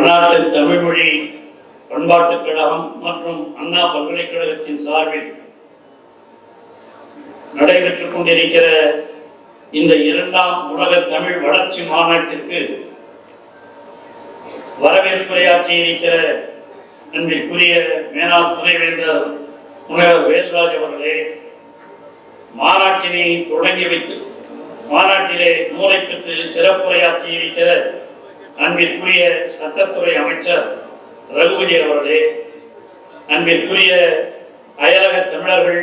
பன்னாட்டு தமிழ்மொழி பண்பாட்டுக் கழகம் மற்றும் அண்ணா பல்கலைக்கழகத்தின் சார்பில் நடைபெற்றுக் கொண்டிருக்கிற இந்த இரண்டாம் உலக தமிழ் வளர்ச்சி மாநாட்டிற்கு வரவேற்புரையாற்றி இருக்கிற அன்பிற்குரிய மேலாள் துணைவேந்தர் முனைவர் வேல்ராஜ் அவர்களே மாநாட்டினை தொடங்கி வைத்து மாநாட்டிலே நூலை பெற்று சிறப்புரையாற்றி இருக்கிற அன்பிற்குரிய சட்டத்துறை அமைச்சர் ரகுபதி அவர்களே அன்பிற்குரிய அயலக தமிழர்கள்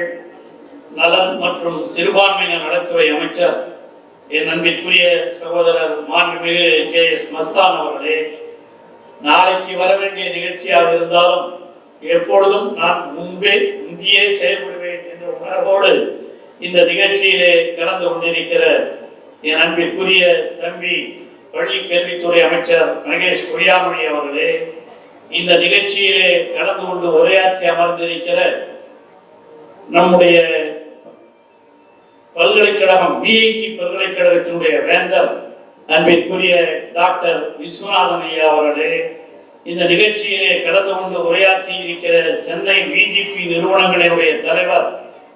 நலன் மற்றும் சிறுபான்மையினர் நலத்துறை அமைச்சர் என் அன்பிற்குரிய சகோதரர் மாண்புமிகு கே எஸ் மஸ்தான் அவர்களே நாளைக்கு வர வேண்டிய நிகழ்ச்சியாக இருந்தாலும் எப்பொழுதும் நான் முன்பே முந்தியே செயல்படுவேன் என்ற உணர்வோடு இந்த நிகழ்ச்சியிலே கலந்து கொண்டிருக்கிற என் அன்பிற்குரிய தம்பி பள்ளி கல்வித்துறை அமைச்சர் மகேஷ் பொய்யாமொழி அவர்களே இந்த நிகழ்ச்சியிலே கலந்து கொண்டு உரையாற்றி அமர்ந்திருக்கிற நம்முடைய பல்கலைக்கழகம் விஐடி பல்கலைக்கழகத்தினுடைய வேந்தர் அன்பிற்குரிய டாக்டர் விஸ்வநாதன் ஐயா அவர்களே இந்த நிகழ்ச்சியிலே கலந்து கொண்டு உரையாற்றி இருக்கிற சென்னை பிஜிபி நிறுவனங்களினுடைய தலைவர்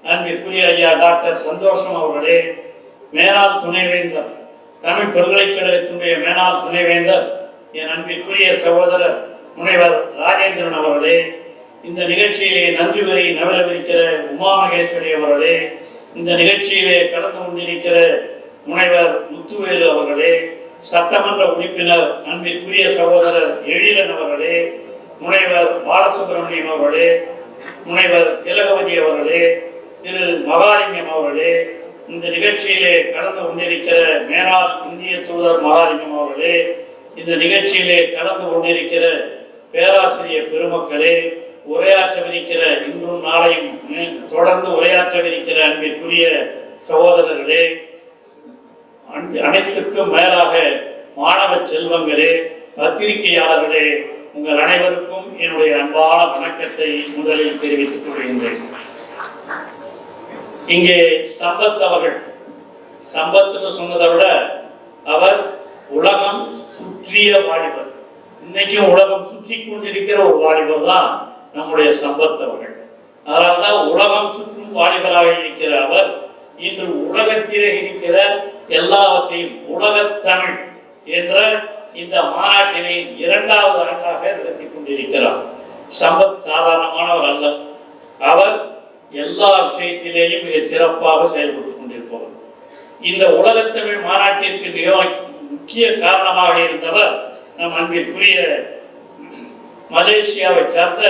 அன்பிற்குரிய ஐயா டாக்டர் சந்தோஷம் அவர்களே மேனாள் துணைவேந்தர் தமிழ் பல்கலைக்கழகத்தினுடைய மேலாள் துணைவேந்தர் என் அன்பிற்குரிய சகோதரர் முனைவர் ராஜேந்திரன் அவர்களே இந்த நிகழ்ச்சியிலே நன்றி உரை நவலவிருக்கிற உமா மகேஸ்வரி அவர்களே இந்த நிகழ்ச்சியிலே கலந்து கொண்டிருக்கிற முனைவர் முத்துவேலு அவர்களே சட்டமன்ற உறுப்பினர் அன்பிற்குரிய சகோதரர் எழிலன் அவர்களே முனைவர் பாலசுப்ரமணியம் அவர்களே முனைவர் திலகவதி அவர்களே திரு மகாலிங்கம் அவர்களே இந்த நிகழ்ச்சியிலே கலந்து கொண்டிருக்கிற மேலாள் இந்திய தூதர் மகாலிங்கம் அவர்களே இந்த நிகழ்ச்சியிலே கலந்து கொண்டிருக்கிற பேராசிரியர் பெருமக்களே உரையாற்றவிருக்கிற இன்றும் நாளையும் தொடர்ந்து உரையாற்றவிருக்கிற அன்பிற்குரிய சகோதரர்களே அனைத்துக்கும் மேலாக மாணவ செல்வங்களே பத்திரிகையாளர்களே உங்கள் அனைவருக்கும் என்னுடைய அன்பான வணக்கத்தை முதலில் தெரிவித்துக் கொள்கின்றேன். இங்கே சம்பத் அவர்கள். சம்பத்துன்னு சொன்னதை விட அவர் உலகம் சுற்றிய வாலிபர். இன்னைக்கும் உலகம் சுற்றி கொண்டிருக்கிற ஒரு வாலிபர் தான் நம்முடைய சம்பத் அவர்கள். அதனால்தான் உலகம் சுற்றும் வாலிபராக இருக்கிற அவர் இன்று உலகத்திலே இருக்கிற எல்லாவற்றையும் உலகத்தமிழ் என்ற இந்த மாநாட்டினை இரண்டாவது ஆண்டாக நடத்தி கொண்டிருக்கிறார். சம்பத் சாதாரணமானவர் அல்ல. அவர் எல்லா விஷயத்திலேயும் மிக சிறப்பாக செயல்பட்டு கொண்டிருப்பவர். இந்த உலகத்தமிழ் மாநாட்டிற்கு மிக முக்கிய காரணமாக இருந்தவர் நம் அன்பிற்குரிய மலேசியாவை சார்ந்த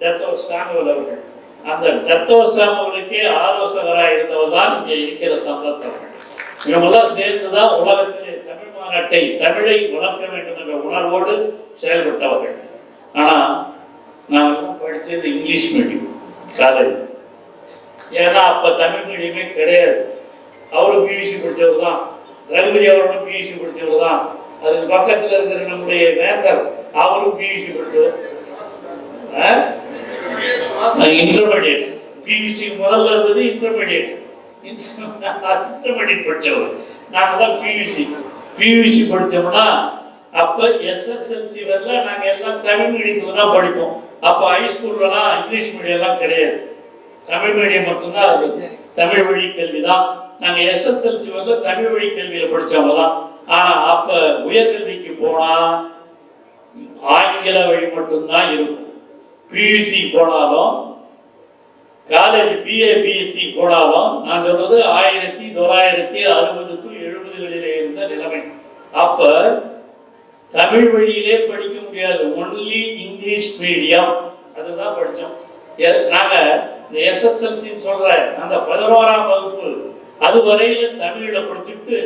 டத்தோ சாமுவல் அவர்கள். அந்த டத்தோ சாமுவலுக்கே ஆலோசகராக இருந்தவர் தான் இங்கே இருக்கிற சம்பத் இவங்கெல்லாம் சேர்ந்து தான் உலகத்திலே தமிழ் மாநாட்டை தமிழை வளர்க்க வேண்டும் என்ற உணர்வோடு செயல்பட்டவர்கள். ஆனால் நாங்கெல்லாம் படித்தது இங்கிலீஷ் மீடியம் காலேஜ் ஏன்னா அப்போ தமிழ் மீடியமே கிடையாது. அவரும் பியூசி படித்தவர் தான். ரகுபதி அவர்களும் பியூசி படித்தவர் தான். அதுக்கு பக்கத்தில் இருக்கிற நம்முடைய வேந்தர் அவரும் பியூசி படித்தவர் இன்டர்மீடியட் பியூசி முதல்ல இருந்தது இன்டர்மீடியட் இன்டர்மீடியட் படித்தவர் நாங்கள் தான் பியூசி பியூசி படித்தோம்னா அப்போ எஸ்எஸ்எல்சி வரல நாங்கள் எல்லாம் தமிழ் மீடியத்தில் தான் படிப்போம். அப்போ ஹைஸ்கூல்லலாம் இங்கிலீஷ் மீடியம்லாம் கிடையாது. தமிழ் மீடியம் மட்டும்தான் அது. தமிழ் வழி கல்வி தான் நாங்கள் எஸ்எஸ்எல்சி வந்து தமிழ் வழி கல்வியில் படித்தவங்க தான் ஆனால் அப்போ உயர்கல்விக்கு போனால் ஆங்கில வழி மட்டும்தான் இருக்கும். பியூசி போனாலும் காலேஜ் பிஏ பிஎஸ்சி போனாலும் நான் சொல்றது ஆயிரத்தி தொள்ளாயிரத்தி அறுபது டு எழுபதுகளிலே இருந்த நிலைமை. அப்ப தமிழ் வழியிலே படிக்க முடியாது. ஒன்லி இங்கிலீஷ் மீடியம் அதுதான் படித்தோம் நாங்க இந்த எஸ்எஸ்எல்சின்னு சொல்ற அந்த பதினோராம் வகுப்பு அது வரையில தமிழ்ல படிச்சுட்டு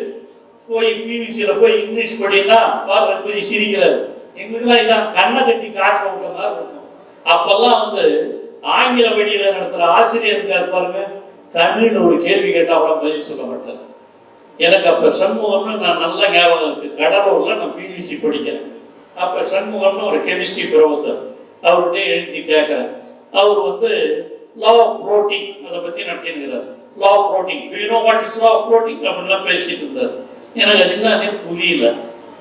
போய் பிவிசியில் போய் இங்கிலீஷ் படினா பாருங்க போய் சிரிக்கிறார். எங்களுக்குலாம் இதான் கண்ணை கட்டி காற்று விட்ட மாதிரி இருக்கும். அப்பெல்லாம் வந்து ஆங்கில வழியில் நடத்துகிற ஆசிரியர் இருக்கார் பாருங்க. தமிழ் ஒரு கேள்வி கேட்டால் கூட பதில் சொல்ல மாட்டார். எனக்கு அப்போ சண்முகம்னு நான் நல்ல ஞாபகம் இருக்குது கடலூரில் நான் பிவிசி படிக்கிறேன். அப்போ சண்முகம்னு ஒரு கெமிஸ்ட்ரி ப்ரொஃபஸர் அவர்கிட்ட எழுதி கேட்குறேன். அவர் வந்து லா ஆஃப் ஃப்ளோட்டிங் அதை பற்றி நடத்தினுகிறார் law of floating you know what is law of floating அப்படின்லாம் பேசிட்டு இருந்தார். எனக்கு அது என்னன்னே புரியல.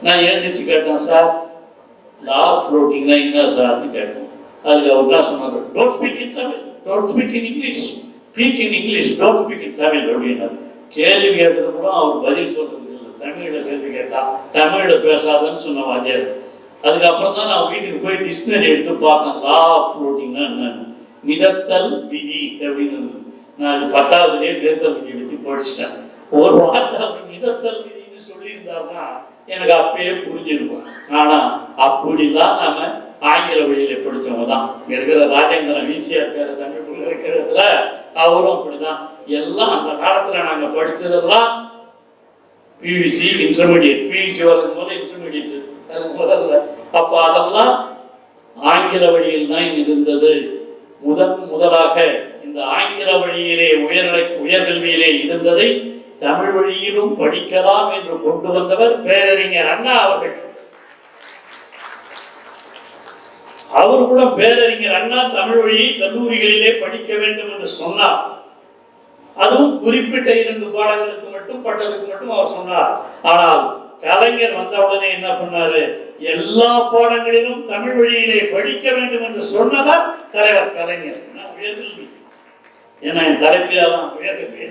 நான் எழுந்திரிச்சு கேட்டேன் சார் லா ஃப்ளோட்டிங்னா என்ன சார்னு கேட்டேன். அதுக்கு அவர் தான் சொன்னார்? Don't speak in Tamil don't speak in English speak in English don't speak in Tamil அப்படின்னாரு. கேள்வி கேட்டது கூட அவர் பதில் சொல்றது இல்லை. தமிழில் கேள்வி கேட்டால் தமிழில் பேசாதன்னு சொன்ன வாத்தியார். அதுக்கப்புறம் தான் நான் வீட்டுக்கு போய் டிக்ஷனரி எடுத்து பார்த்தேன். லா ஆஃப் ஃப்ளோட்டிங்னா என்னன்னு. மிதத்தல் விதி அப்படின்னு நான் அது பத்தாவதுலேயே மிதத்தல் விதி பற்றி படிச்சிட்டேன். ஒரு வார்த்தை அவர் மிதத்தல் விதின்னு சொல்லியிருந்தாருன்னா எனக்கு அப்பயே புரிஞ்சிருக்கும். ஆனால் அப்படிலாம் நாம ஆங்கில வழியில படித்தவங்க தான். இருக்கிற ராஜேந்திரன் ஈஸியா இருக்காரு தமிழ் பல்கலைக்கழகத்தில் அவரும் அப்படிதான். எல்லாம் அந்த காலத்தில் நாங்கள் படித்ததெல்லாம் பியூசி இன்டர்மீடியட் பியூசி வரும் போது இன்டர்மீடியட் அதுக்கு முதல்ல. அப்போ அதெல்லாம் ஆங்கில வழியில் தான் இருந்தது. முதன் முதலாக இந்த ஆங்கில வழியிலே உயர்நிலை உயர்கல்வியிலே இருந்ததை தமிழ் வழியிலும் படிக்கலாம் என்று கொண்டு வந்தவர் பேரறிஞர் அண்ணா அவர்கள். அவர் கூட பேரறிஞர் அண்ணா தமிழ் வழியை கல்லூரிகளிலே படிக்க வேண்டும் என்று சொன்னார். அதுவும் குறிப்பிட்ட இரண்டு பாடங்களுக்கு மட்டும் பட்டதுக்கு மட்டும் அவர் சொன்னார். ஆனால் கலைஞர் வந்தவுடனே என்ன பண்ணாரு? எல்லா பாடங்களிலும் தமிழ் வழியிலே படிக்க வேண்டும் என்று சொன்னவர் தலைவர் கலைஞர். உயர்கல்வி. ஏன்னா என் தலைப்பியா தான் உயர்கல்வி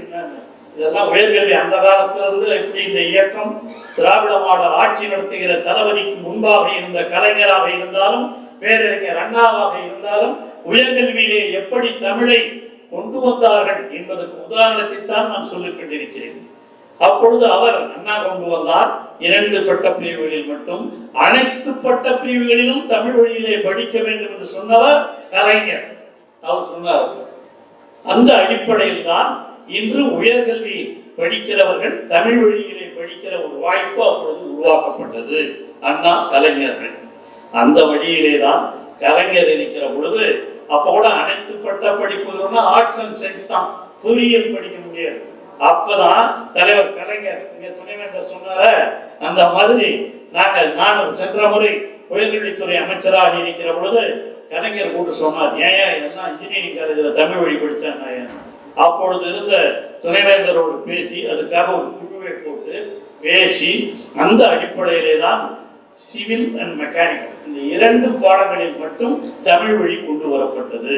இதெல்லாம் உயர்கல்வி அந்த காலத்திலிருந்து எப்படி இந்த இயக்கம் திராவிட மாடல் ஆட்சி நடத்துகிற தளபதிக்கு முன்பாக இருந்த கலைஞராக இருந்தாலும் பேரறிஞர் அண்ணாவாக இருந்தாலும் உயர்கல்வியிலே எப்படி தமிழை கொண்டு வந்தார்கள் என்பதற்கு உதாரணத்தைத்தான் நான் சொல்லிக் கொண்டிருக்கிறேன். அப்பொழுது அவர் அண்ணா கொண்டு வந்தார். இரண்டு பட்ட பிரிவுகளில் மட்டும் அனைத்து பட்ட பிரிவுகளிலும் தமிழ் வழியிலே படிக்க வேண்டும் என்று சொன்னவர் கலைஞர். அவர் சொன்னார். அந்த அடிப்படையில் தான் இன்று உயர்கல்வி படிக்கிறவர்கள் தமிழ் வழியிலே படிக்கிற ஒரு வாய்ப்பு அப்பொழுது உருவாக்கப்பட்டது. அண்ணா கலைஞர்கள். அந்த வழியிலே தான் கலைஞர் இருக்கிற பொழுது அப்போ கூட அனைத்து பட்ட படிப்புகளும் ஆர்ட்ஸ் அண்ட் சயின்ஸ் தான். பொறியியல் படிக்க முடியாது. அப்பதான் தலைவர் கலைஞர் இங்க துணைவேந்தர் சொன்னார அந்த மாதிரி நாங்கள் நானும் சென்ற முறை உயர்கல்வித்துறை அமைச்சராக இருக்கிற பொழுது கலைஞர் கூட்டு சொன்னார் ஏன் எல்லாம் இன்ஜினியரிங் காலேஜில் தமிழ் வழி படித்தேன் அப்பொழுது இருந்த துணைவேந்தரோடு பேசி அதுக்காக ஒரு குழுவை போட்டு பேசி அந்த அடிப்படையிலே தான் சிவில் அண்ட் மெக்கானிக்கல் இந்த இரண்டு பாடங்களில் மட்டும் தமிழ் வழி கொண்டு வரப்பட்டது.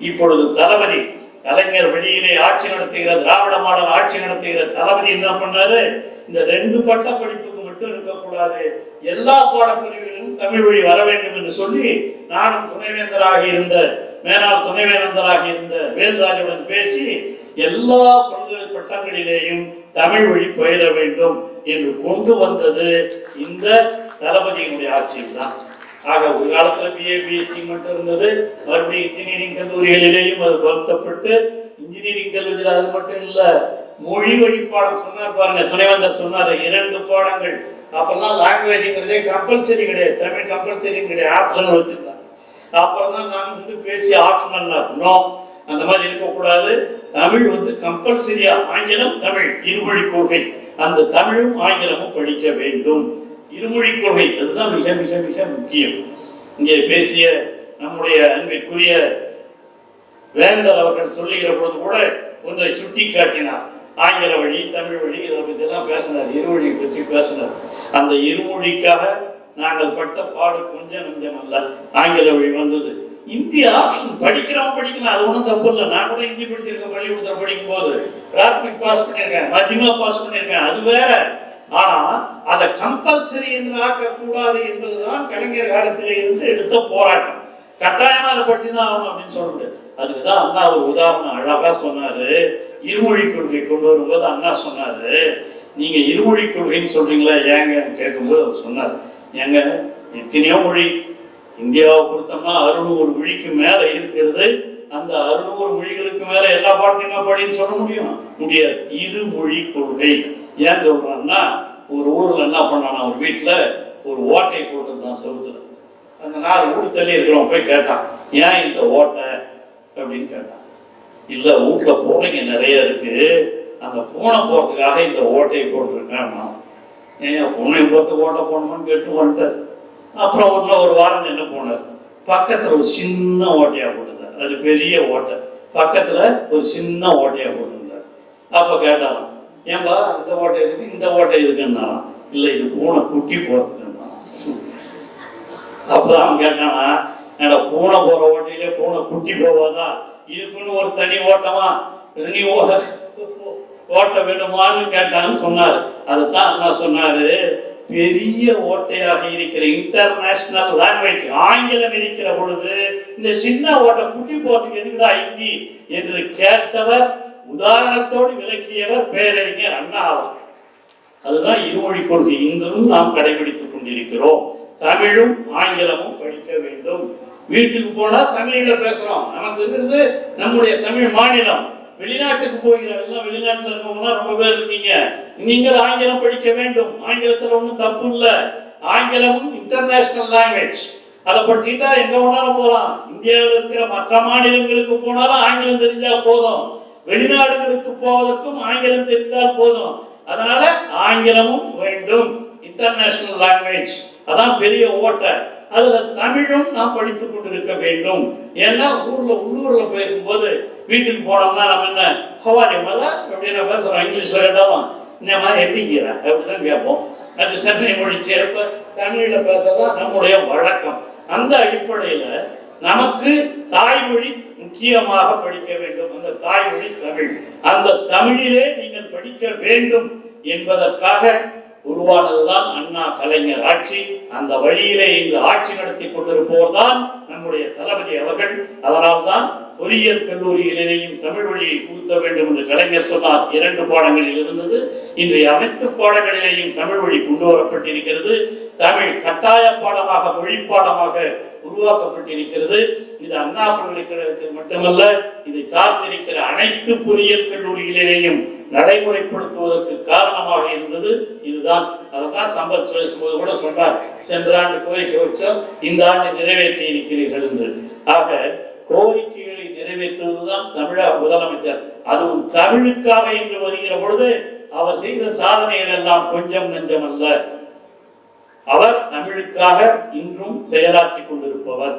இப்பொழுது தளபதி கலைஞர் வழியிலே ஆட்சி நடத்துகிற திராவிட மாடல் ஆட்சி நடத்துகிற தளபதி என்ன பண்ணாரு? இந்த ரெண்டு பட்ட படிப்புக்கு மட்டும் இருக்கக்கூடாது. எல்லா பாடப்பிரிவுகளிலும் தமிழ் வழி வர வேண்டும் என்று சொல்லி நானும் துணைவேந்தராக இருந்த மேலாள் துணைவேந்தராக இருந்த வேல்ராஜுடன் பேசி எல்லா பல்கலை பட்டங்களிலேயும் தமிழ் வழி பயில வேண்டும் என்று கொண்டு வந்தது இந்த தளபதியினுடைய ஆட்சியில் தான் ஆக ஒரு காலத்தில் பிஏ பிஎஸ்சி மட்டும் இருந்தது. மறுபடியும் இன்ஜினியரிங் கல்லூரிகளிலேயும் அது பொருத்தப்பட்டு இன்ஜினியரிங் கல்லூரியில் அது மட்டும் இல்லை மொழி வழி பாடம் சொன்னார் பாருங்க துணைவந்தர் சொன்னார் இரண்டு பாடங்கள். அப்பெல்லாம் லாங்குவேஜ்ங்கிறதே கம்பல்சரி கிடையாது தமிழ் கம்பல்சரி கிடையாது ஆப்ஷனல் வச்சுருந்தாங்க. அப்புறம் தான் நான் வந்து பேசி ஆப்ஷனல் நோ அந்த மாதிரி இருக்கக்கூடாது. தமிழ் வந்து கம்பல்சரியா ஆங்கிலம் தமிழ் இருமொழி கொள்கை. அந்த தமிழும் ஆங்கிலமும் படிக்க வேண்டும். இருமொழி கொள்கை. அதுதான் மிக மிக மிக முக்கியம். இங்கே பேசிய நம்முடைய அன்பிற்குரிய வேந்தர் அவர்கள் சொல்லுகிற பொழுது கூட ஒன்றை சுட்டி காட்டினார் ஆங்கில வழி தமிழ் வழி இதை பற்றியெல்லாம் பேசினார். இருமொழி பற்றி பேசினார். அந்த இருமொழிக்காக நாங்கள் பட்ட பாடு கொஞ்சம் நஞ்சம் அல்ல. ஆங்கில வழி வந்தது. இந்தி ஆப்ஷன் படிக்கிறவன் படிக்கலாம். அது ஒன்றும் தப்பு இல்லை. நான் கூட ஹிந்தி படிச்சிருக்கேன் பள்ளிக்கூடத்தில் படிக்கும் போது ராபிட் பாஸ் பண்ணியிருக்கேன் மத்தியமாக பாஸ் பண்ணியிருக்கேன். அது வேற. ஆனா அதை கம்பல்சரி என்று கூடாது என்பதுதான் கலைஞர் காலத்தில் இருந்து எடுத்த போராட்டம். கட்டாயமா அதை பற்றி தான் ஆகணும் அப்படின்னு சொல்ல முடியாது. அதுக்கு தான் அண்ணா ஒரு உதாரணம் அழகா சொன்னாரு. இருமொழி கொள்கை கொண்டு வரும்போது அண்ணா சொன்னாரு நீங்க இருமொழி கொள்கைன்னு சொல்றீங்களா ஏங்கன்னு கேட்கும்போது அவர் சொன்னார் ஏங்க எத்தனையோ மொழி. இந்தியாவை பொறுத்தோம்னா அறுநூறு மொழிக்கு மேல இருக்கிறது. அந்த அறுநூறு மொழிகளுக்கு மேல எல்லா பாடத்தையுமே படின்னு சொல்ல முடியும்? முடியாது. இருமொழி கொள்கை. ஏன் சொல்கிறேன்னா ஒரு ஊரில் என்ன பண்ணானா ஒரு வீட்டில் ஒரு ஓட்டை போட்டுருந்தான் செவுத்துல. அந்த நாலு வீடு தள்ளி இருக்கிறவன் போய் கேட்டான் ஏன் இந்த ஓட்டை? அப்படின்னு கேட்டான். இல்லை வீட்டில் பூனைங்க நிறைய இருக்குது அந்த பூனை போகிறதுக்காக இந்த ஓட்டையை போட்டிருக்கேன் ஏன் பூனை போறதுக்கு ஓட்டை போடணும்னு கேட்டு வந்துட்டார். அப்புறம் இன்னும் ஒரு வாரம் நின்று போனார். பக்கத்தில் ஒரு சின்ன ஓட்டையாக போட்டிருந்தார். அது பெரிய ஓட்டை. பக்கத்தில் ஒரு சின்ன ஓட்டையாக போட்டிருந்தார். அப்போ கேட்டாராம் ஏன்பா இந்த ஓட்டை எதுக்கு இந்த ஓட்டை எதுக்குன்னா இல்லை இது பூனை குட்டி போறதுக்குன்னா அப்பதான் அவன் கேட்டானா என்னடா பூனை போற ஓட்டையில பூனை குட்டி போவாதா? இதுக்குன்னு ஒரு தனி ஓட்டமா? தனி ஓ- ஓட்ட வேணுமான்னு கேட்டான்னு சொன்னார். அதுதான் அண்ணா சொன்னாரு பெரிய ஓட்டையாக இருக்கிற இன்டர்நேஷனல் லாங்குவேஜ் ஆங்கிலம் இருக்கிற பொழுது இந்த சின்ன ஓட்டை குட்டி போறதுக்கு எதுக்குடா ஹிந்தி என்று கேட்டவர் உதாரணத்தோடு விளக்கியவர் பேரறிஞர் அண்ணா அவர் அதுதான் இருமொழி கொள்கை. இன்றும் நாம் கடைபிடித்துக் கொண்டிருக்கிறோம். தமிழும் ஆங்கிலமும் படிக்க வேண்டும். வீட்டுக்கு போனா தமிழில் பேசுறோம். நமக்கு இருக்கிறது நம்முடைய தமிழ் மாநிலம். வெளிநாட்டுக்கு போகிறோம் எல்லாம் வெளிநாட்டுல இருக்கவங்க ரொம்ப பேர் இருக்கீங்க. நீங்கள் ஆங்கிலம் படிக்க வேண்டும். ஆங்கிலத்துல ஒன்றும் தப்பு இல்லை. ஆங்கிலமும் இன்டர்நேஷனல் லாங்குவேஜ் அதை படிச்சுக்கிட்டா எங்க வேணாலும் போகலாம் இந்தியாவில் இருக்கிற மற்ற மாநிலங்களுக்கு போனாலும் ஆங்கிலம் தெரிஞ்சா போதும். வெளிநாடுகளுக்கு போவதற்கும் ஆங்கிலம் தெரிந்தால் போதும். அதனால ஆங்கிலமும் வேண்டும். இன்டர்நேஷனல் லாங்குவேஜ் அதான் பெரிய ஓட்டை. அதுல தமிழும் நாம் படித்துக் கொண்டிருக்க வேண்டும். ஏன்னா ஊர்ல உள்ளூர்ல போயிருக்கும்போது வீட்டுக்கு போனோம்னா நம்ம என்ன ஹவாரி மதா அப்படின்னு பேசுறோம். இங்கிலீஷ்ல கேட்டாலும் என்னம்மா எப்படிங்கிற அப்படிதான் கேட்போம். அது சென்னை மொழிக்கு ஏற்ப தமிழில் பேசுறதா நம்முடைய வழக்கம். அந்த அடிப்படையில நமக்கு தாய்மொழி முக்கியமாக படிக்க வேண்டும். அந்த தாய்மொழி தமிழ். அந்த தமிழிலே நீங்கள் படிக்க வேண்டும் என்பதற்காக உருவானதுதான் அண்ணா கலைஞர் ஆட்சி. அந்த வழியிலே இங்கு ஆட்சி நடத்தி கொண்டிருப்போர் தான் நம்முடைய தளபதி அவர்கள். அதனால்தான் பொறியியல் கல்லூரிகளிலேயும் தமிழ் வழியை புகுத்த வேண்டும் என்று கலைஞர் சொன்னார். இரண்டு பாடங்களில் இருந்தது. இன்றைய அனைத்து பாடங்களிலேயும் தமிழ் வழி கொண்டு வரப்பட்டிருக்கிறது. தமிழ் கட்டாய பாடமாக மொழி பாடமாக உருவாக்கப்பட்டிருக்கிறது. இது அண்ணா பல்கலைக்கழகத்தில் மட்டுமல்ல இதை சார்ந்திருக்கிற அனைத்து பொறியியல் கல்லூரிகளிலேயும் நடைமுறைப்படுத்துவதற்கு காரணமாக இருந்தது. இதுதான். அதான் சம்பத் பேசும்போது கூட சொன்னார் சென்ற ஆண்டு கோரிக்கை வச்சோம் இந்த ஆண்டு நிறைவேற்றி இருக்கிறீர்கள் என்று. ஆக கோரிக்கைகளை நிறைவேற்றுவதுதான் தமிழக முதலமைச்சர். அதுவும் தமிழுக்காக என்று வருகிற பொழுது அவர் செய்த சாதனைகள் எல்லாம் கொஞ்சம் நெஞ்சம் அல்ல அவர் தமிழுக்காக இன்றும் செயலாற்றி கொண்டிருப்பவர்.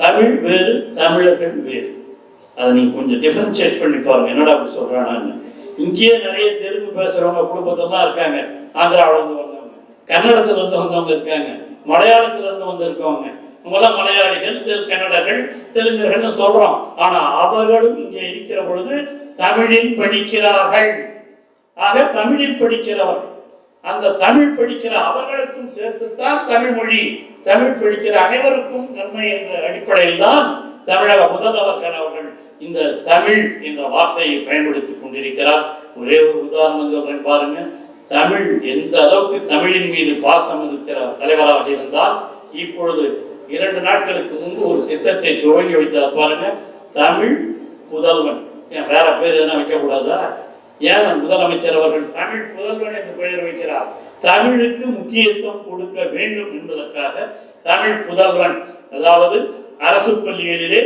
தமிழ் வேறு தமிழர்கள் வேறு. அதை நீங்க கொஞ்சம் டிஃபரன்ஷியேட் பண்ணி பாருங்க. என்னடா அப்படி சொல்றானான்னு. இங்கேயே நிறைய தெலுங்கு பேசுறவங்க குடும்பத்தெல்லாம் இருக்காங்க. ஆந்திராவில் இருந்து வந்தவங்க கன்னடத்துல இருந்து வந்தவங்க இருக்காங்க. மலையாளத்துல இருந்து வந்திருக்கவங்க. இவங்கெல்லாம் மலையாளிகள் கன்னடர்கள் தெலுங்கர்கள்னு சொல்றோம். ஆனா அவர்களும் இங்கே இருக்கிற பொழுது தமிழில் படிக்கிறார்கள். ஆக தமிழில் படிக்கிறவர்கள் அந்த தமிழ் படிக்கிற அவர்களுக்கும் சேர்த்துத்தான் தமிழ் மொழி. தமிழ் படிக்கிற அனைவருக்கும் நன்மை என்ற அடிப்படையில் தான் தமிழக முதல்வர்கள் அவர்கள் இந்த தமிழ் என்ற வார்த்தையை பயன்படுத்திக் கொண்டிருக்கிறார். ஒரே ஒரு உதாரணம் சொல்றேன் பாருங்க. தமிழ் எந்த அளவுக்கு தமிழின் மீது பாசம் இருக்கிற தலைவராக இருந்தால் இப்பொழுது இரண்டு நாட்களுக்கு முன்பு ஒரு திட்டத்தை துவங்கி வைத்தார் பாருங்க. தமிழ் புதல்வன். ஏன் வேற பேர் எதுனா வைக்கக்கூடாதா? ஏன் முதலமைச்சர் அவர்கள் தமிழ் புதல்வன் என்று பெயர் வைக்கிறார்? தமிழுக்கு முக்கியத்துவம் கொடுக்க வேண்டும் என்பதற்காக தமிழ் புதல்வன் அதாவது அரசு பள்ளிகளிலே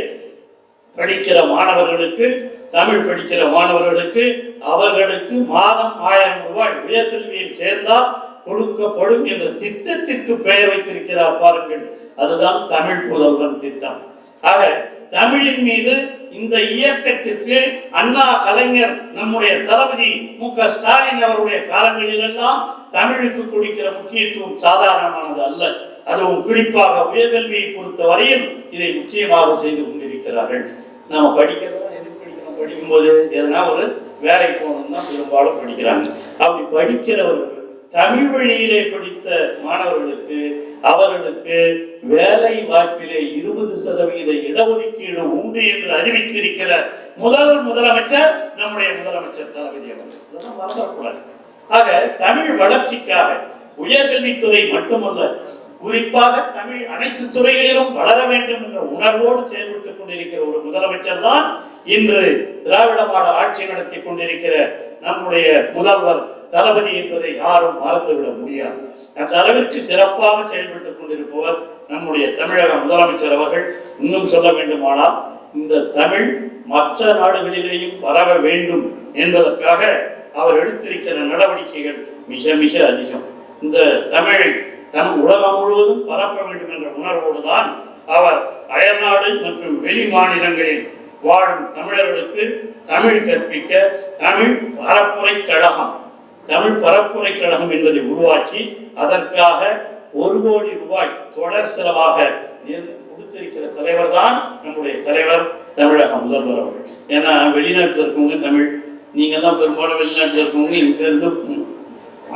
படிக்கிற மாணவர்களுக்கு தமிழ் படிக்கிற மாணவர்களுக்கு அவர்களுக்கு மாதம் ஆயிரம் ரூபாய் உயர்கல்வியில் சேர்ந்தால் கொடுக்கப்படும் என்ற திட்டத்திற்கு பெயர் வைத்திருக்கிறார் பாருங்கள். அதுதான் தமிழ் புதல்வன் திட்டம். ஆக தமிழின் மீது இந்த இயக்கத்திற்கு அண்ணா கலைஞர் நம்முடைய தளபதி மு க ஸ்டாலின் அவருடைய காலங்களிலெல்லாம் தமிழுக்கு கொடுக்கிற முக்கியத்துவம் சாதாரணமானது அல்ல. அதுவும் குறிப்பாக உயர்கல்வியை பொறுத்த வரையில் இதை முக்கியமாக செய்து கொண்டிருக்கிறார்கள். நாம படிக்கிறதா எது படிக்கணும்? படிக்கும்போது எதனா ஒரு வேலைக்கு போகணும்னா தான் பெரும்பாலும் படிக்கிறாங்க. அப்படி படிக்கிறவர்கள் தமிழ் வழியிலே படித்த மாணவர்களுக்கு அவர்களுக்கு வேலை வாய்ப்பிலே இருபது சதவீத இடஒதுக்கீடு உண்டு என்று அறிவித்திருக்கிற முதல் முதலமைச்சர் நம்முடைய முதலமைச்சர் தளபதி அவர்கள். இதெல்லாம் மறந்துடக்கூடாது. ஆக தமிழ் வளர்ச்சிக்காக உயர்கல்வித்துறை மட்டுமல்ல குறிப்பாக தமிழ் அனைத்து துறைகளிலும் வளர வேண்டும் என்ற உணர்வோடு செயல்பட்டுக் கொண்டிருக்கிற ஒரு முதலமைச்சர் தான் இன்று திராவிட மாடல் ஆட்சி நடத்தி கொண்டிருக்கிற நம்முடைய முதல்வர் தளபதி என்பதை யாரும் மறந்துவிட முடியாது. அந்த அளவிற்கு சிறப்பாக செயல்பட்டுக் கொண்டிருப்பவர் நம்முடைய தமிழக முதலமைச்சர் அவர்கள். இன்னும் சொல்ல வேண்டுமானால் இந்த தமிழ் மற்ற நாடுகளிலேயும் பரவ வேண்டும் என்பதற்காக அவர் எடுத்திருக்கிற நடவடிக்கைகள் மிக மிக அதிகம். இந்த தமிழை தம் உலகம் முழுவதும் பரப்ப வேண்டும் என்ற உணர்வோடு தான் அவர் அயல்நாடு மற்றும் வெளி மாநிலங்களில் வாழும் தமிழர்களுக்கு தமிழ் கற்பிக்க தமிழ் பரப்புரை கழகம். தமிழ் பரப்புரை கழகம் என்பதை உருவாக்கி அதற்காக ஒரு கோடி ரூபாய் தொடர் செலவாக கொடுத்திருக்கிற தலைவர் தான் நம்முடைய தலைவர் தமிழக முதல்வர் அவர்கள். ஏன்னா வெளிநாட்டில் இருக்கவங்க தமிழ் நீங்கெல்லாம் பெரும்பாலும் வெளிநாட்டில் இருக்கவங்க இங்க இருந்து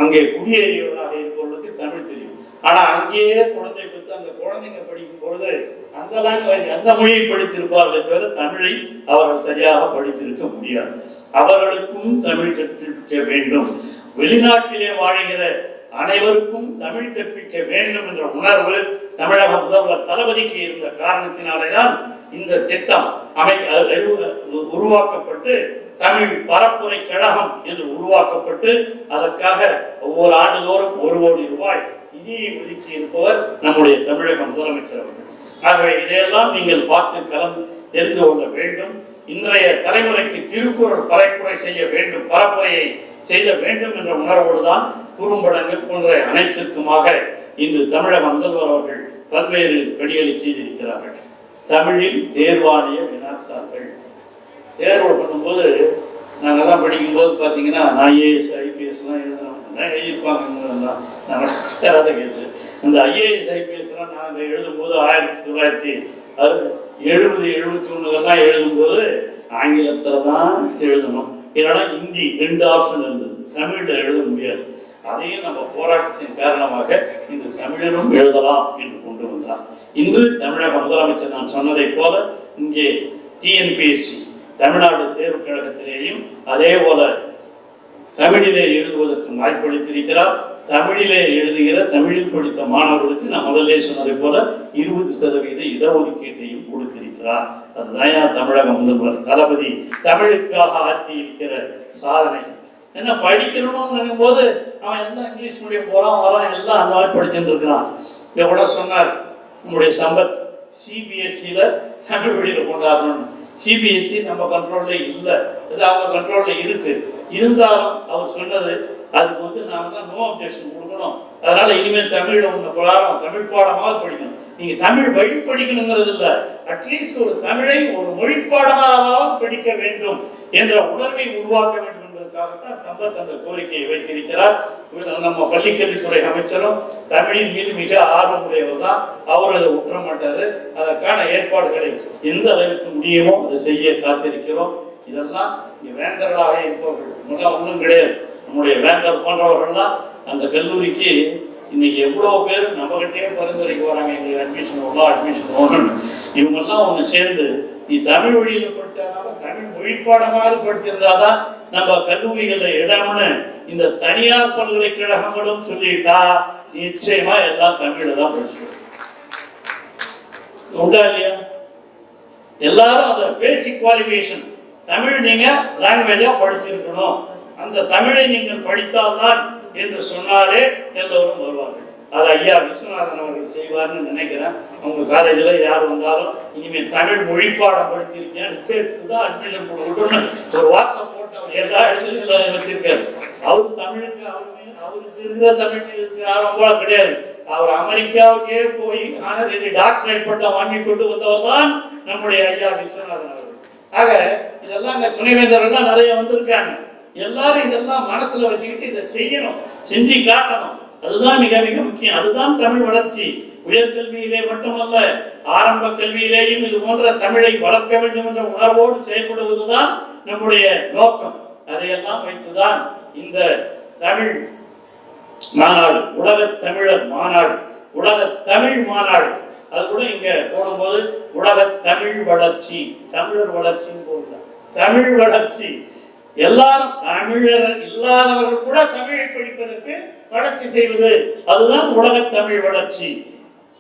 அங்கே குடியேறியவராக இருப்பவர்களுக்கு தமிழ் தெரியும். ஆனா அங்கேயே குழந்தை பெற்று அந்த குழந்தைங்க படிக்கும் பொழுது அந்த லாங்குவேஜ் அந்த மொழியை படித்திருப்பார்களே தவிர தமிழை அவர்கள் சரியாக படித்திருக்க முடியாது. அவர்களுக்கும் தமிழ் கற்றிருக்க வேண்டும். வெளிநாட்டிலே வாழ்கிற அனைவருக்கும் தமிழ் கற்பிக்க வேண்டும் என்ற உணர்வு தமிழக முதல்வர் தளபதிக்கு இருந்த காரணத்தினாலே தான் இந்த திட்டம் அமை உருவாக்கப்பட்டு தமிழ் பரப்புரை கழகம் என்று உருவாக்கப்பட்டு அதற்காக ஒவ்வொரு ஆண்டுதோறும் ஒரு கோடி ரூபாய் நிதியை ஒதுக்கி இருப்பவர் நம்முடைய தமிழக முதலமைச்சர் அவர்கள். ஆகவே இதையெல்லாம் நீங்கள் பார்த்து கலந்து தெரிந்து கொள்ள வேண்டும். இன்றைய தலைமுறைக்கு திருக்குறள் பரப்புரை செய்ய வேண்டும். பரப்புரையை செய்த வேண்டும் என்ற உணர்வோடு தான் குறும்படங்கள் போன்ற அனைத்திற்குமாக இன்று தமிழக முதல்வர் அவர்கள் பல்வேறு பணிகளை செய்திருக்கிறார்கள். தமிழில் தேர்வாணைய வினாத்தார்கள் தேர்வு பண்ணும்போது நாங்கள் தான் படிக்கும்போது பார்த்தீங்கன்னா நான் ஐஏஎஸ் ஐபிஎஸ்லாம் எழுதுனா என்ன எழுதியிருப்பாங்க நான் தெரியாத கேட்டு இந்த ஐஏஎஸ் ஐபிஎஸ்லாம் நான் எழுதும்போது ஆயிரத்தி தொள்ளாயிரத்தி அறு எழுபது எழுபத்தி ஒன்றுலாம் எழுதும்போது ஆங்கிலத்தில் தான் எழுதணும். ஏன்னா இந்தி ரெண்டு ஆப்ஷன் இருந்தது. தமிழில் எழுத முடியாது. அதையும் நம்ம போராட்டத்தின் காரணமாக இந்த தமிழிலும் எழுதலாம் என்று கொண்டு வந்தார். இன்று தமிழக முதலமைச்சர் நான் சொன்னதைப் போல இங்கே டிஎன்பிஎஸ்சி தமிழ்நாடு தேர்வுக் கழகத்திலேயும் அதே போல தமிழிலே எழுதுவதற்கு வாய்ப்பளித்திருக்கிறார். தமிழிலே எழுதுகிற தமிழில் படித்த மாணவர்களுக்கு நான் முதல்ல சொன்னதை போல இருபது சதவீத இடஒதுக்கீட்டையும் கொடுத்திருக்கிறார். அதுதான் ஏன் தமிழக முதல்வர் தளபதி தமிழுக்காக ஆற்றி இருக்கிற சாதனை. என்ன படிக்கணும்னு நினைக்கும் போது அவன் எல்லாம் இங்கிலீஷ் மீடியம் போறான் வரான் எல்லாம் அந்த மாதிரி படிச்சுட்டு இருக்கிறான். இதை கூட சொன்னார் நம்முடைய சம்பத் சிபிஎஸ்சியில தமிழ் வழியில் கொண்டாடணும்னு. சிபிஎஸ்சி நம்ம கண்ட்ரோல்ல இல்லை. இது அவங்க கண்ட்ரோல்ல இருக்கு. இருந்தாலும் அவர் சொன்னது அதுக்கு வந்து நாம தான் நோ அப்ஜெக்ஷன் கொடுக்கணும். அதனால இனிமேல் தமிழில் உங்கள் பாடம் தமிழ் பாடமாவது படிக்கணும். நீங்க தமிழ் வழி படிக்கணுங்கிறது இல்ல அட்லீஸ்ட் ஒரு தமிழை ஒரு மொழி பாடமாவது படிக்க வேண்டும் என்ற உணர்வை உருவாக்க வேண்டும். என்பதற்காகத்தான் சம்பத் அந்த கோரிக்கையை வைத்திருக்கிறார். நம்ம பள்ளிக்கல்வித்துறை அமைச்சரும் தமிழின் மீது மிக ஆர்வமுடையவர் தான். அவர் அதை உற்ற மாட்டாரு. அதற்கான ஏற்பாடுகளை எந்த அளவுக்கு முடியுமோ அதை செய்ய காத்திருக்கிறோம். இதெல்லாம் வேந்தர்களாக இருப்பவர்கள் இதெல்லாம் ஒன்றும் கிடையாது. நம்முடைய வேந்தர் போன்றவர்கள்லாம் அந்த கல்லூரிக்கு இன்னைக்கு எவ்வளோ பேர் நம்ம கிட்டே பரிந்துரைக்கு வராங்க. எங்களுக்கு அட்மிஷன் வரலாம் அட்மிஷன் வரணும்னு இவங்கெல்லாம் ஒன்று சேர்ந்து நீ தமிழ் வழியில் படித்தாலும் தமிழ் மொழிப்பாடமாவது படிச்சிருந்தாதான் நம்ம கல்லூரிகளில் இடம்னு இந்த தனியார் பல்கலைக்கழகங்களும் சொல்லிட்டா நிச்சயமா எல்லாம் தமிழ்ல தான் படிச்சிருக்கும் உண்டா இல்லையா? எல்லாரும் அதை பேசிக் குவாலிஃபிகேஷன் தமிழ் நீங்க லாங்குவேஜா படிச்சிருக்கணும். அந்த தமிழை நீங்கள் படித்தால்தான் என்று சொன்னாலே எல்லோரும் வருவாங்க. அது ஐயா விஸ்வநாதன் அவர்கள் செய்வார்னு நினைக்கிறேன். அவங்க காலேஜில் யார் வந்தாலும் இனிமேல் தமிழ் மொழிப்பாடம் படிச்சிருக்கேன். சேர்த்து தான் அட்மிஷன் கொடுக்கணும்னு ஒரு வார்த்தை போட்டு அவர் எல்லா இடத்துலையும் வச்சிருக்காரு. அவரு தமிழுக்கு அவருமே அவருக்கு இருக்கிற தமிழ் இருக்கிற ஆர்வம் போல கிடையாது. அவர் அமெரிக்காவுக்கே போய் ஆனரரி டாக்டரேட் பட்டம் வாங்கி கொண்டு வந்தவர் தான் நம்முடைய ஐயா விஸ்வநாதன் அவர்கள். ஆக இதெல்லாம் இந்த துணைவேந்தர்கள்லாம் நிறைய வந்திருக்காங்க. எல்லாரும் இதெல்லாம் மனசுல வச்சுக்கிட்டு இதை செய்யணும். செஞ்சு காட்டணும். அதுதான் மிக மிக முக்கியம். அதுதான் தமிழ் வளர்ச்சி. உயர்கல்வியிலே மட்டுமல்ல ஆரம்ப கல்வியிலேயும் இது போன்ற தமிழை வளர்க்க வேண்டும் என்ற உணர்வோடு செயல்படுவதுதான் நம்முடைய நோக்கம். அதையெல்லாம் வைத்துதான் இந்த தமிழ் மாநாடு உலக தமிழர் மாநாடு உலக தமிழ் மாநாடு. அது கூட இங்க போடும்போது உலக தமிழ் வளர்ச்சி தமிழர் வளர்ச்சின்னு போடுறாங்க தமிழ் வளர்ச்சி. எல்லாரும் தமிழர் இல்லாதவர்கள் கூட தமிழை படிப்பதற்கு வளர்ச்சி செய்வது. அதுதான் உலக தமிழ் வளர்ச்சி.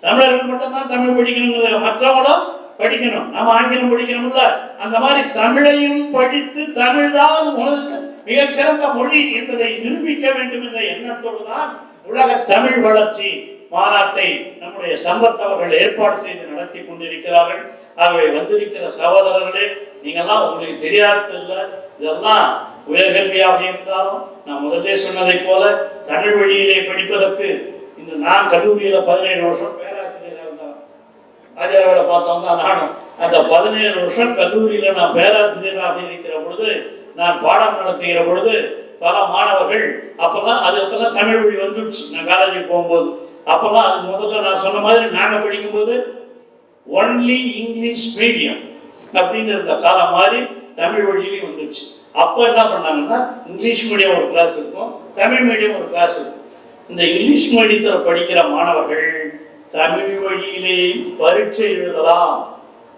தமிழர்கள் மட்டும்தான் தமிழ் படிக்கணுங்கிறது மற்றவங்களும் படிக்கணும். நம்ம ஆங்கிலம் படிக்கணும்ல அந்த மாதிரி தமிழையும் படித்து தமிழ் தான் உலகத்து மிகச்சிறந்த மொழி என்பதை நிரூபிக்க வேண்டும் என்ற எண்ணத்தோடு தான் உலக தமிழ் வளர்ச்சி மாநாட்டை நம்முடைய சம்பத் அவர்கள் ஏற்பாடு செய்து நடத்தி கொண்டிருக்கிறார்கள். ஆகவே வந்திருக்கிற சகோதரர்களே நீங்கள்லாம் உங்களுக்கு தெரியாதது இல்லை இதெல்லாம் உயர்கல்வியாக இருந்தாலும் நான் முதலே சொன்னதைப் போல தமிழ் வழியிலே படிப்பதற்கு இன்று நான் கல்லூரியில் பதினேழு வருஷம் பேராசிரியராக இருந்தேன் ஆச்சாரியோட பார்த்தோம் தான் நானும். அந்த பதினேழு வருஷம் கல்லூரியில் நான் பேராசிரியராக இருக்கிற பொழுது நான் பாடம் நடத்துகிற பொழுது பல மாணவர்கள் அப்போல்லாம் அது அப்போல்லாம் தமிழ் வழி வந்துடுச்சு நான் காலேஜுக்கு போகும்போது. அப்போல்லாம் அது முதல்ல நான் சொன்ன மாதிரி நாங்கள் படிக்கும்போது ஒன்லி இங்கிலீஷ் மீடியம் அப்படின்னு இருந்த காலம் மாதிரி தமிழ் வழியிலையும் வந்துடுச்சு அப்போ என்ன பண்ணாங்கன்னா இங்கிலீஷ் மீடியம் ஒரு கிளாஸ் இருக்கும் தமிழ் மீடியம் ஒரு கிளாஸ் இருக்கும். இந்த இங்கிலீஷ் மீடியத்தில் படிக்கிற மாணவர்கள் தமிழ் வழியிலே பரீட்சை எழுதலாம்.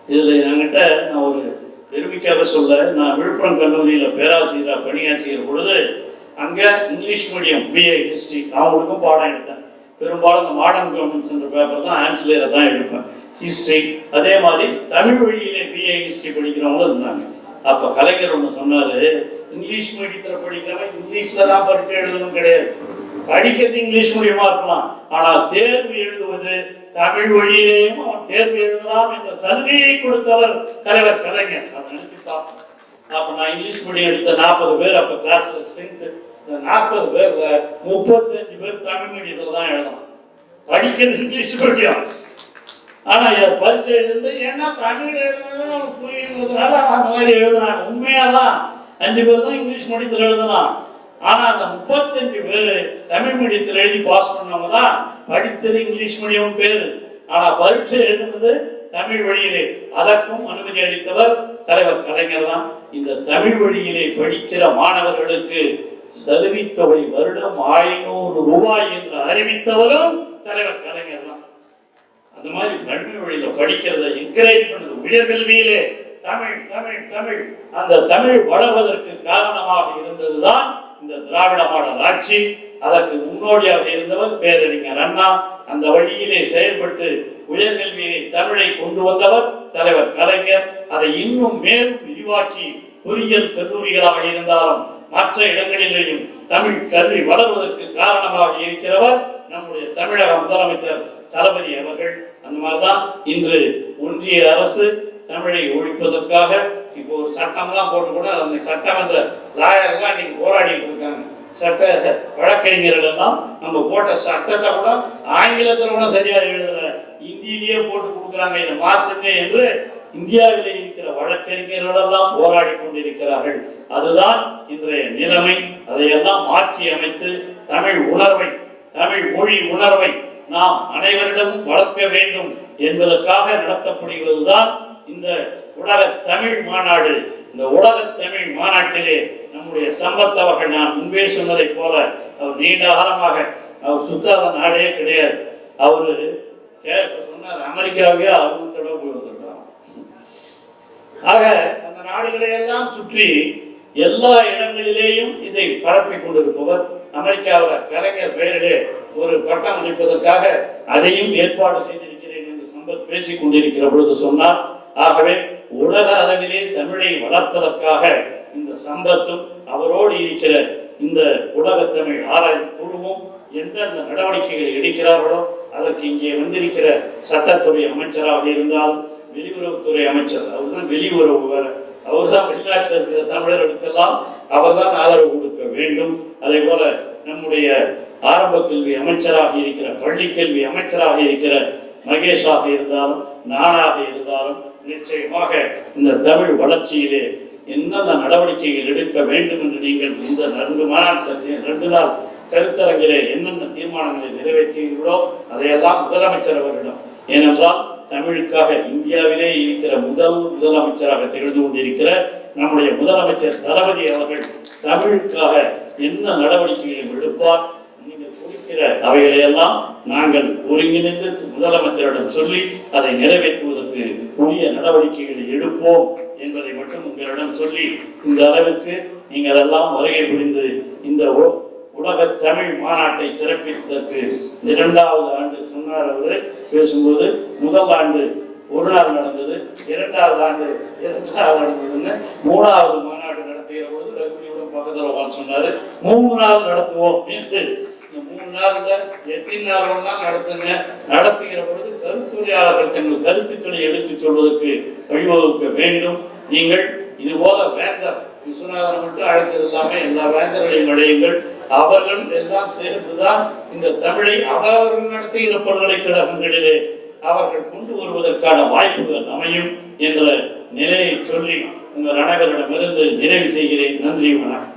இதில் என்கிட்ட நான் ஒரு பெருமைக்காக சொல்ல நான் விழுப்புரம் கல்லூரியில் பேராசிரியராக பணியாற்றிய பொழுது அங்கே இங்கிலீஷ் மீடியம் பிஏ ஹிஸ்ட்ரி நான் அவங்களுக்கும் பாடம் எடுத்தேன். பெரும்பாலும் இந்த மாடர்ன் கவர்மெண்ட்ஸ் என்ற பேப்பர் தான் ஆன்சலேரை தான் எடுப்பேன். ஹிஸ்ட்ரி அதே மாதிரி தமிழ் வழியிலே பிஏ ஹிஸ்ட்ரி படிக்கிறவங்களும் இருந்தாங்க. அப்போ கலைஞர் ஒன்று சொன்னார் இங்கிலீஷ் மீடியத்தில் படிக்கிறவன் இங்கிலீஷில் தான் பரீட்சை எழுதணும் கிடையாது. படிக்கிறது இங்கிலீஷ் மூலியமா இருக்கலாம். ஆனால் தேர்வு எழுதுவது தமிழ் வழியிலேயும் அவன் தேர்வு எழுதலாம் என்ற சலுகையை கொடுத்தவர் தலைவர் கலைஞர். அதை நினைச்சு பார்ப்போம். அப்ப நான் இங்கிலீஷ் மீடியம் எடுத்த நாற்பது பேர் அப்ப கிளாஸ்ல ஸ்ட்ரென்த் இந்த நாற்பது பேர்ல முப்பத்தஞ்சு பேர் தமிழ் மீடியத்துல தான் எழுதணும். படிக்கிறது இங்கிலீஷ் மீடியம். ஆனால் என் பரீட்சை எழுந்து ஏன்னா தமிழ் எழுதுனது அவனுக்கு புரியுங்கிறதுனால அவன் அந்த மாதிரி எழுதுனாங்க உண்மையாதான் அஞ்சு பேர் தான் இங்கிலீஷ் மீடியத்தில் எழுதலாம். ஆனால் அந்த முப்பத்தஞ்சு பேர் தமிழ் மீடியத்தில் எழுதி பாஸ் பண்ணவங்க தான் படித்தது இங்கிலீஷ் மீடியம் பேர். ஆனால் பரீட்சை எழுதுனது தமிழ் வழியிலே. அதற்கும் அனுமதி அளித்தவர் தலைவர் கலைஞர் தான். இந்த தமிழ் வழியிலே படிக்கிற மாணவர்களுக்கு சலுகைத்தொகை வருடம் ஐநூறு ரூபாய் என்று அறிவித்தவரும் தலைவர் கலைஞர் தான். அந்த மாதிரி தமிழ் வழியில படிக்கிறத என்கரேஜ் பண்ணது. உயர்கல்வியிலே தமிழ் தமிழ் தமிழ். அந்த தமிழ் வளர்வதற்கு காரணமாக இருந்ததுதான் இந்த திராவிட மாடல் ஆட்சி. அதற்கு முன்னோடியாக இருந்தவர் பேரறிஞர் அண்ணா. அந்த வழியிலே செயல்பட்டு உயர்கல்வியிலே தமிழை கொண்டு வந்தவர் தலைவர் கலைஞர். அதை இன்னும் மேலும் விரிவாக்கி பொறியியல் கல்லூரிகளாக இருந்தாலும் மற்ற இடங்களிலேயும் தமிழ் கல்வி வளர்வதற்கு காரணமாக இருக்கிறவர் நம்முடைய தமிழக முதலமைச்சர் தளபதி அவர்கள் அந்த மாதிரிதான் இன்று ஒன்றிய அரசு தமிழை ஒழிப்பதற்காக இப்போ ஒரு சட்டம்லாம் போட்டு கூட அந்த சட்டமன்ற லாயர்லாம் இன்னைக்கு போராடிட்டு இருக்காங்க. சட்ட வழக்கறிஞர்கள் எல்லாம் நம்ம போட்ட சட்டத்தை கூட ஆங்கிலத்தில் கூட சரியாக எழுதல. இந்தியிலேயே போட்டு கொடுக்குறாங்க. இதை மாற்றுங்க என்று இந்தியாவில் இருக்கிற வழக்கறிஞர்கள் எல்லாம் போராடி கொண்டிருக்கிறார்கள். அதுதான் இன்றைய நிலைமை. அதையெல்லாம் மாற்றி அமைத்து தமிழ் உணர்வை தமிழ் மொழி உணர்வை நாம் அனைவரிடமும் வளர்க்க வேண்டும் என்பதற்காக நடத்தப்படுகிறதுதான் இந்த உலக தமிழ் மாநாடு. இந்த உலக தமிழ் மாநாட்டிலே நம்முடைய சம்பத் அவர்கள் நான் முன்பே சொன்னதைப் போல அவர் நீண்ட காலமாக அவர் சுத்தாத நாடே கிடையாது. அவரு சொன்னார் அமெரிக்காவே அறுபது தடவை போய் வந்திருக்காங்க ஆக அந்த நாடுகளை எல்லாம் சுற்றி எல்லா இடங்களிலேயும் இதை பரப்பிக் கொண்டிருப்பவர் அமெரிக்காவில் கலைஞர் பெயரிலே ஒரு பட்டம் அளிப்பதற்காக அதையும் ஏற்பாடு செய்திருக்கிறேன் என்று சம்பத் பேசிக் கொண்டிருக்கிற பொழுது சொன்னார் ஆகவே உலக அளவிலே தமிழை வளர்ப்பதற்காக இந்த சம்பத்தும் அவரோடு இருக்கிற இந்த உலக தமிழ் ஆராய்ச்சி குழுவும் எந்தெந்த நடவடிக்கைகளை எடுக்கிறார்களோ அதற்கு இங்கே வந்திருக்கிற சட்டத்துறை அமைச்சராக இருந்தால் வெளியுறவுத்துறை அமைச்சர் அவர் தான் வெளியுறவு வேற. அவர் தான் வெளிநாட்டில் இருக்கிற தமிழர்களுக்கெல்லாம் அவர் தான் ஆதரவு கொடுக்க வேண்டும். அதே போல நம்முடைய ஆரம்ப கல்வி அமைச்சராக இருக்கிற பள்ளி கல்வி அமைச்சராக இருக்கிற மகேஷாக இருந்தாலும் நானாக இருந்தாலும் நிச்சயமாக இந்த தமிழ் வளர்ச்சியிலே என்னென்ன நடவடிக்கைகள் எடுக்க வேண்டும் என்று நீங்கள் இந்த ரெண்டு மாநாட்டில் ரெண்டு நாள் கருத்தரங்கிலே என்னென்ன தீர்மானங்களை நிறைவேற்றீர்களோ அதையெல்லாம் முதலமைச்சர் அவரிடம். ஏனென்றால் தமிழுக்காக இந்தியாவிலே இருக்கிற முதல் முதலமைச்சராக திகழ்ந்து கொண்டிருக்கிற நம்முடைய முதலமைச்சர் தளபதி அவர்கள் தமிழுக்காக என்ன நடவடிக்கைகளை எடுப்பார் இருக்கிற அவைகளையெல்லாம் நாங்கள் ஒருங்கிணைந்து முதலமைச்சரிடம் சொல்லி அதை நிறைவேற்றுவதற்கு உரிய நடவடிக்கைகளை எடுப்போம் என்பதை மட்டும் உங்களிடம் சொல்லி இந்த அளவிற்கு நீங்கள் எல்லாம் வருகை புரிந்து இந்த உ- உலக தமிழ் மாநாட்டை சிறப்பித்ததற்கு இரண்டாவது ஆண்டு சொன்னார் அவர். பேசும்போது முதல் ஆண்டு ஒரு நாள் நடந்தது இரண்டாவது ஆண்டு இரண்டாவது நடந்ததுன்னு மூணாவது மாநாடு நடத்துகிற பொழுது ரகுடியுடன் பக்கத்தில் உட்காந்து சொன்னார். மூணு நாள் நடத்துவோம் என்று நாளில் எத்தனை நாள் நடத்துங்க. நடத்துகிற பொழுது கருத்துரையாளர்கள் தங்கள் கருத்துக்களை எடுத்துச் சொல்வதற்கு வழிவகுக்க வேண்டும். நீங்கள் இது போல வேந்தர் விஸ்வநாதன் மட்டும் அழைச்சது எல்லா வேந்தர்களையும் அடையுங்கள் அவர்கள் எல்லாம் சேர்ந்துதான் இந்த தமிழை அவரவர்கள் நடத்துகிற பல்கலைக்கழகங்களிலே அவர்கள் கொண்டு வருவதற்கான வாய்ப்புகள் அமையும் என்ற நிலையை சொல்லி உங்கள் அனைவரிடமிருந்து நிறைவு செய்கிறேன். நன்றி வணக்கம்.